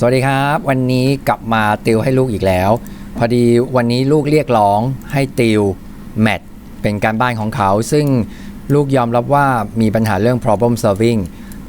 สวัสดีครับ วันนี้กลับมาติวให้ลูกอีกแล้ว พอดีวันนี้ลูกเรียกร้องให้ติวแมทเป็นการบ้านของเขา ซึ่งลูกยอมรับว่ามีปัญหาเรื่อง problem solving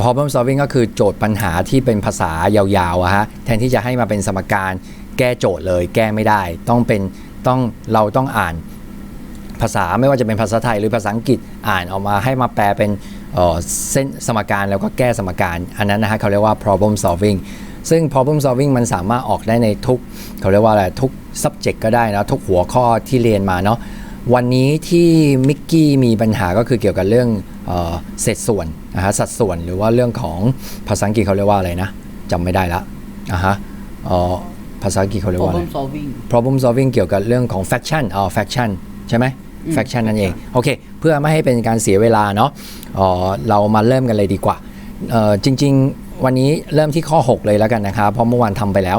problem solving ก็คือโจทย์ปัญหาที่เป็นภาษายาวๆอะฮะแทนที่จะให้มาเป็นสมการแก้โจทย์เลย แก้ไม่ได้ ต้องเป็นต้องเราต้องอ่านภาษาไม่ว่าจะเป็นภาษาไทยหรือภาษาอังกฤษอ่านออกมาให้มาแปลเป็นเอ่อเส้นสมการแล้วก็แก้สมการ อันนั้นนะฮะเขาเรียกว่า problem solving ซึ่ง problem solving มันสามารถออกได้ในทุกเขาเรียกว่าอะไรทุก subject ก็ได้นะทุกหัวข้อที่เรียนมาเนาะวันนี้ที่มิกกี้มีปัญหาก็คือเกี่ยวกับเรื่องเอ่อเศษส่วนนะฮะสัดส่วนหรือว่าเรื่องของภาษาอังกฤษเขาเรียกว่าอะไรนะจำไม่ได้ละอะฮะเอ่อภาษาอังกฤษเขาเรียกว่าอะไร problem solving problem solving เกี่ยวกับเรื่องของ faction อ๋อ faction ใช่ไหม faction นั่นเองโอเคเพื่อไม่ให้เป็นการเสียเวลาเนาะอ๋อเรามาเริ่มกันเลยดีกว่าเอ่อจริง ๆ วันนี้เริ่มที่ข้อ 6 เลยแล้วกันนะครับ เพราะเมื่อวานทำไปแล้ว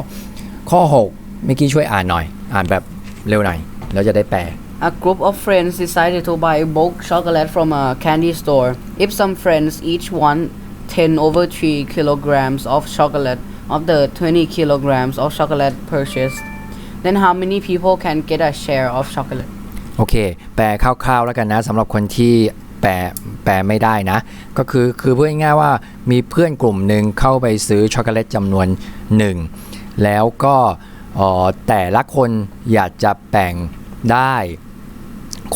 ข้อ6เมื่อกี้ช่วยอ่านหน่อย อ่านแบบเร็วหน่อยแล้วจะได้แปล A group of friends decided to buy bulk chocolate from a candy store. If some friends each want 10 over 3 kilograms of chocolate of the 20 kilograms of chocolate purchased, then how many people can get a share of chocolate? โอเค แปลคร่าวๆแล้วกันนะสำหรับคนที่ แปลแปลไม่ได้นะ ก็คือคือพูดง่ายๆว่ามีเพื่อนกลุ่มหนึ่งเข้าไปซื้อช็อกโกแลตจำนวนหนึ่งแล้วก็เอ่อแต่ละคนอยากจะแบ่งได้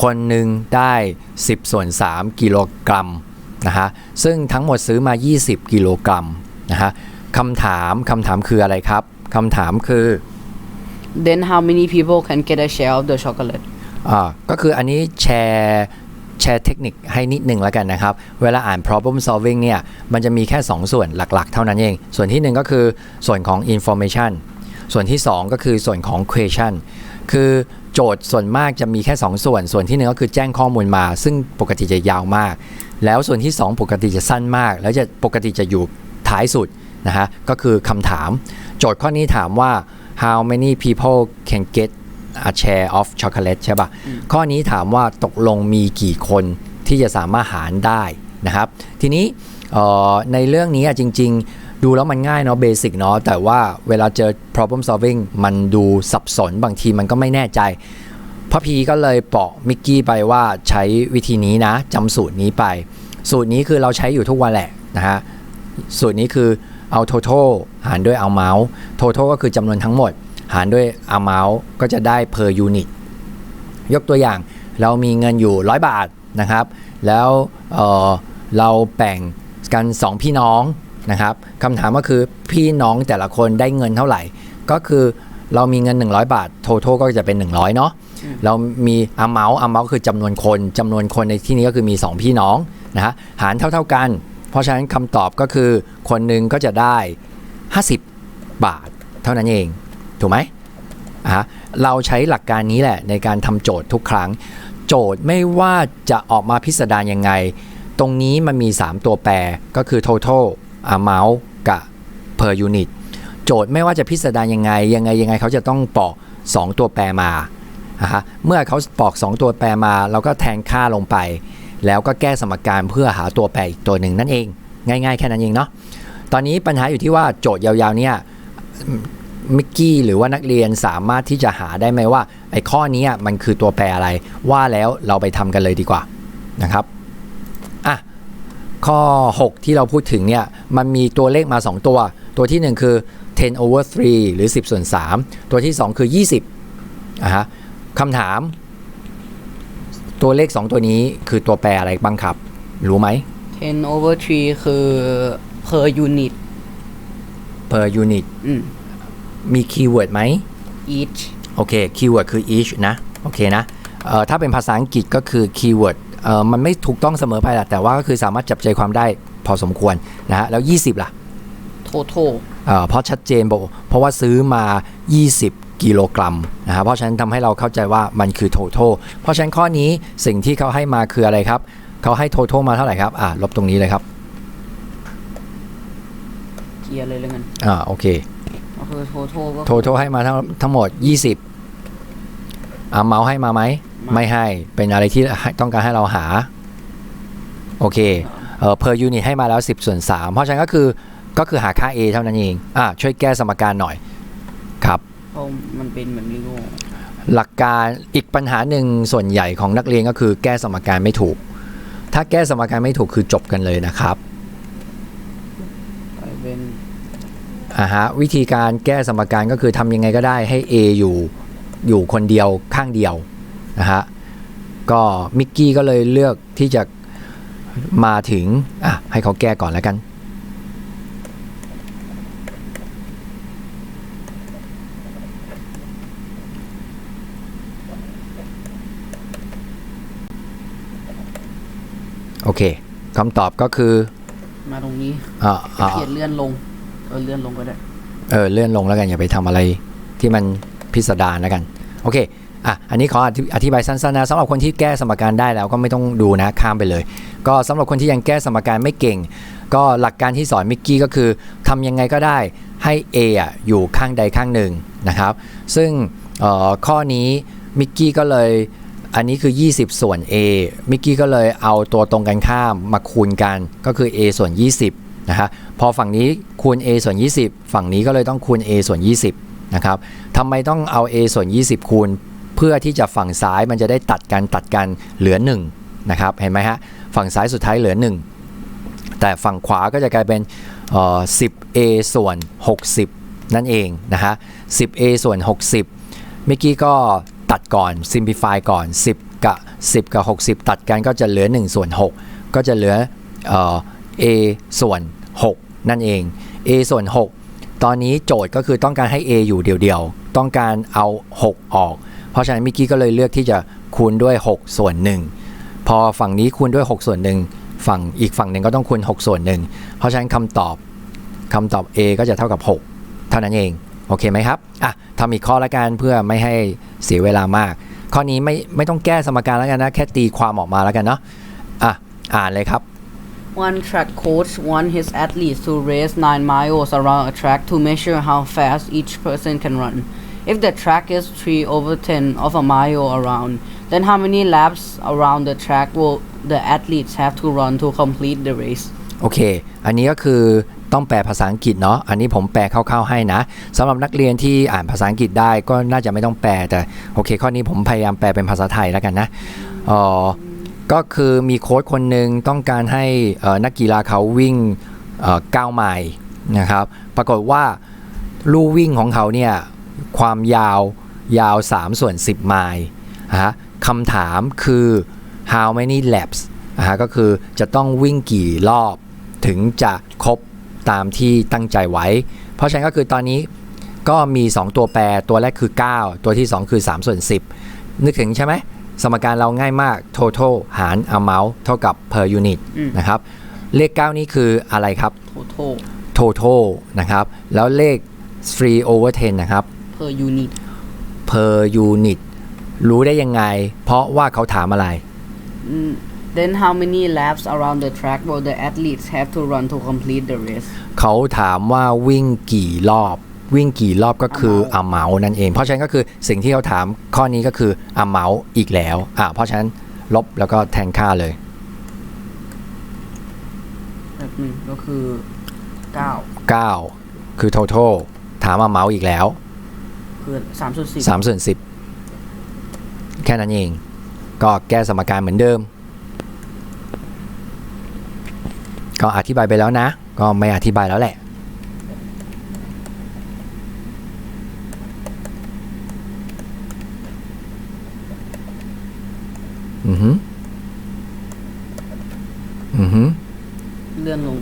คนหนึ่งได้ 10 ส่วน 3 กิโลกรัมนะฮะซึ่งทั้งหมดซื้อมา 20 กิโลกรัมนะฮะคำถามคำถามคืออะไรครับคำถามคือ Then how many people can get a share of the chocolate? อ่าก็คืออันนี้แชร์ แชร์เทคนิคให้นิดหนึ่งแล้วกันนะครับ เวลาอ่าน problem solving เนี่ย มันจะมีแค่ 2 ส่วนหลักๆ เท่านั้นเอง ส่วนที่ 1 ก็คือส่วนของ information ส่วนที่ 2 ก็คือส่วนของ question คือโจทย์ส่วนมากจะมีแค่ 2 ส่วน ส่วนที่ 1 ก็คือแจ้งข้อมูลมา ซึ่งปกติจะยาวมาก แล้วส่วนที่ 2 ปกติจะสั้นมาก แล้วจะปกติจะอยู่ท้ายสุดนะฮะ ก็คือคำถาม โจทย์ข้อนี้ถามว่า how many people can get a share of chocolate ใช่ปะ่ะ ข้อนี้ถามว่าตกลงมีกี่คนที่จะสามารถหารได้นะครับ ทีนี้เอ่อในเรื่องนี้อะจริง ๆ ดูแล้วมันง่ายเนาะเบสิกเนาะแต่ว่าเวลาเจอ problem solving มันดูสับสนบางทีมันก็ไม่แน่ใจพ่อพีก็เลยบอกมิกกี้ไปว่าใช้วิธีนี้นะจำสูตรนี้ไป สูตรนี้คือเราใช้อยู่ทุกวันแหละนะฮะสูตรนี้คือเอา total หารด้วย amount total ก็คือจำนวนทั้งหมด หารด้วย amount ก็จะได้ per unit ยกตัวอย่างเรามีเงินอยู่ 100 บาทนะครับ แล้วเอ่อเราแบ่งกัน 2 พี่น้องนะครับคำถามก็คือพี่น้องแต่ละคนได้เงินเท่าไหร่ ก็คือเรามีเงิน 100 บาท total ก็จะเป็น 100 เนาะเรามี amount amount คือจำนวนคนจำนวนคนในที่นี้ก็คือมี 2 พี่น้องนะฮะหารเท่าๆกัน เพราะฉะนั้นคำตอบก็คือคนหนึ่งก็จะได้ 50 บาท เท่านั้นเอง ถูกไหมอะเราใช้หลักการนี้แหละในการทำโจทย์ทุกครั้ง โจทย์ไม่ว่าจะออกมาพิสดารยังไง ตรงนี้มันมี 3 ตัวแปรก็คือ total amount กับ per unit โจทย์ไม่ว่าจะพิสดารยังไง ยังไงยังไงเขาจะต้องปอก 2 ตัวแปรมาฮะเมื่อเขาปอก 2 ตัวแปรมาเราก็แทนค่าลงไป แล้วก็แก้สมการเพื่อหาตัวแปรอีกตัวหนึ่งนั่นเอง ง่าย ๆ แค่นั้นเองเนาะตอนนี้ปัญหาอยู่ที่ว่าโจทย์ยาวๆเนี่ย มิกกี้หรือว่านักเรียนสามารถที่จะหาได้ไหมว่า ไอ้ข้อนี้มันคือตัวแปรอะไร ว่าแล้วเราไปทำกันเลยดีกว่านะครับอะข้อ 6 ที่เราพูดถึงเนี่ยมันมีตัวเลขมา 2 ตัว ตัวที่ 1 คือ 10 over 3 หรือ 10 ส่วน 3 ตัวที่ 2 คือ 20อะฮะคำถาม ตัวเลข 2 ตัวนี้คือตัวแปรอะไรบ้างครับ รู้ไหม 10 over 3 คือ per unit per unit อืม มีคีย์เวิร์ดไหม each โอเคคีย์เวิร์ดคือ each นะโอเคนะเอ่อถ้าเป็นภาษาอังกฤษก็คือคีย์เวิร์ดเอ่อมันไม่ถูกต้องเสมอไปแหละแต่ว่าก็คือสามารถจับใจความได้พอสมควรนะฮะแล้ว 20 ล่ะ total เอ่อเพราะชัดเจนบอกเพราะว่าซื้อมา 20 กิโลกรัมนะฮะเพราะฉะนั้นทำให้เราเข้าใจว่ามันคือ total เพราะฉะนั้นข้อนี้สิ่งที่เขาให้มาคืออะไรครับ เขาให้ total มาเท่าไหร่ครับอ่าลบตรงนี้เลยครับเกียร์เลยแล้วกันอ่าโอเคก็ คือ total ก็ total ให้มาทั้งทั้งหมด 20อ่าเมาส์ให้มาไหม ไม่ให้เป็นอะไรที่ให้ต้องการให้เราหา โอเคเอ่อ per unit ให้มาแล้ว 10 ส่วน 3 เพราะฉะนั้นก็คือก็คือหาค่า a เท่านั้นเองอ่าช่วยแก้สมการหน่อยครับเพราะมันเป็นแบบนี้โง่หลักการอีกปัญหาหนึ่งส่วนใหญ่ของนักเรียนก็คือแก้สมการไม่ถูก ถ้าแก้สมการไม่ถูกคือจบกันเลยนะครับไปเป็น อ่าฮะวิธีการแก้สมการก็คือทำยังไงก็ได้ให้ A อยู่อยู่คนเดียวข้างเดียวนะฮะก็มิกกี้ก็เลยเลือกที่จะมาถึงอะให้เขาแก้ก่อนแล้วกันโอเคคำตอบก็คือ มาตรงนี้อ่าอ่า เขียนเลื่อนลง เออเลื่อนลงก็ได้เออเลื่อนลงแล้วกันอย่าไปทำอะไรที่มันพิสดารแล้วกันโอเคอะอันนี้ขออธิบายสั้นๆนะสำหรับคนที่แก้สมการได้แล้วก็ไม่ต้องดูนะข้ามไปเลย ก็สำหรับคนที่ยังแก้สมการไม่เก่ง ก็หลักการที่สอนมิกกี้ก็คือทำยังไงก็ได้ให้ A อะอยู่ข้างใดข้างหนึ่งนะครับ ซึ่งออข้อนี้มิกกี้ก็เลยอันนี้คือ 20 ส่วน A มิกกี้ก็เลยเอาตัวตรงกันข้ามมาคูณกันก็คือ A ส่วน 20 นะฮะพอฝั่งนี้คูณ a ส่วน 20 ฝั่งนี้ก็เลยต้องคูณ a ส่วน 20นะครับทำไมต้องเอา a ส่วน 20 คูณ เพื่อที่จะฝั่งซ้ายมันจะได้ตัดกันตัดกันเหลือ1นะครับเห็นไหมฮะฝั่งซ้ายสุดท้ายเหลือ 1 แต่ฝั่งขวาก็จะกลายเป็นเอ่อ 10a ส่วน 60 นั่นเองนะฮะ 10a ส่วน 60 เมื่อกี้ก็ตัดก่อน simplify ก่อน 10 กับ 10 กับ 60 ตัดกันก็จะเหลือ1ส่วน6ก็จะเหลืออ a ส่วน 6 นั่นเอง a ส่วน 6 ตอนนี้โจทย์ก็คือต้องการให้ a อยู่เดียวๆ ต้องการเอา 6 ออก เพราะฉะนั้นมิกกี้ก็เลยเลือกที่จะคูณด้วย 6 ส่วน 1 พอฝั่งนี้คูณด้วย 6 ส่วน 1 ฝั่งอีกฝั่งหนึ่งก็ต้องคูณ 6 ส่วน 1 เพราะฉะนั้นคำตอบคำตอบ a ก็จะเท่ากับ 6 เท่านั้นเอง โอเคไหมครับ อะทำอีกข้อละกันเพื่อไม่ให้เสียเวลามาก ข้อนี้ไม่ไม่ต้องแก้สมการแล้วกันนะ แค่ตีความออกมาแล้วกันเนาะ อะ อ่านเลยครับ One track coach want his athletes to race 9 miles around a track to measure how fast each person can run. If the track is 3 over 10 of a mile around, then how many laps around the track will the athletes have to run to complete the race? โอเค อันนี้ก็คือต้องแปลภาษาอังกฤษเนาะ อันนี้ผมแปลคร่าวๆให้นะสำหรับนักเรียนที่อ่านภาษาอังกฤษได้ก็น่าจะไม่ต้องแปล แต่โอเค ข้อนี้ผมพยายามแปลเป็นภาษาไทยแล้วกันนะเอ๋อ ก็คือมีโค้ชคนหนึ่งต้องการให้นักกีฬาเขาวิ่งเอ่อ9ไมล์นะครับ ปรากฏว่าลู่วิ่งของเขาเนี่ยความยาวยาว 3 ส่วน 10 ไมล์ฮะคำถามคือ how many laps ฮะก็คือจะต้องวิ่งกี่รอบถึงจะครบตามที่ตั้งใจไว้ เพราะฉะนั้นก็คือตอนนี้ก็มี 2 ตัวแปรตัวแรกคือ 9 ตัวที่ 2 คือ 3 ส่วน 10 นึกถึงใช่ไหม สมการเราง่ายมาก total หาร amount เท่ากับ per unit อืมนะครับ เลข 9 นี้คืออะไรครับ Total total นะครับ แล้วเลข 3 over 10 นะครับ per unit. per unit รู้ได้ยังไง เพราะว่าเขาถามอะไร Mm, Then how many laps around the track will the athletes have to run to complete the race? เขาถามว่าวิ่งกี่รอบ วิ่งกี่รอบก็คือ amount นั่นเอง เพราะฉะนั้นก็คือสิ่งที่เขาถามข้อนี้ก็คือ amount อีกแล้วอ่าเพราะฉะนั้นลบแล้วก็แทนค่าเลยแบบหนึ่งก็คือ9 9 คือ total ถาม amount อีกแล้ว คือ3ส่วน10 3ส่วน10 แค่นั้นเอง ก็แก้สมการเหมือนเดิม ก็อธิบายไปแล้วนะ ก็ไม่อธิบายแล้วแหละ อือหืออือหือเลื่อนลง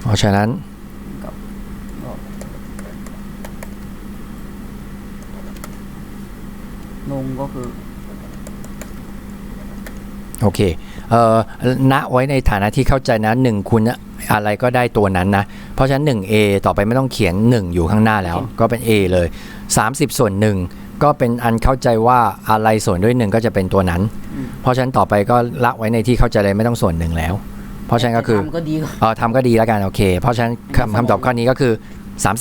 เพราะฉะนั้น กับก็ลงก็คือ โอเคเอ่อณไว้ในฐานะที่เข้าใจนะหนึ่งคุณอะไรก็ได้ตัวนั้นนะ เพราะฉะนั้น 1A ต่อไปไม่ต้องเขียน 1 อยู่ข้างหน้าแล้ว ก็เป็น A เลย 30 ส่วน1ก็เป็นอันเข้าใจว่าอะไรส่วนด้วย1ก็จะเป็นตัวนั้นอืมเพราะฉะนั้นต่อไปก็ละไว้ในที่เข้าใจเลยไม่ต้องส่วนหนึ่งแล้ว เพราะฉะนั้นก็คือทำก็ดีกว่าเออทำก็ดีแล้วกันโอเค เพราะฉะนั้นคำคำตอบข้อนี้ก็คือ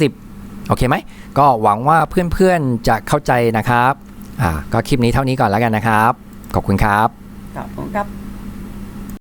30 โอเคไหม ก็หวังว่าเพื่อนๆจะเข้าใจนะครับอ่าก็คลิปนี้เท่านี้ก่อนแล้วกันนะครับ ขอบคุณครับ ครับผมครับ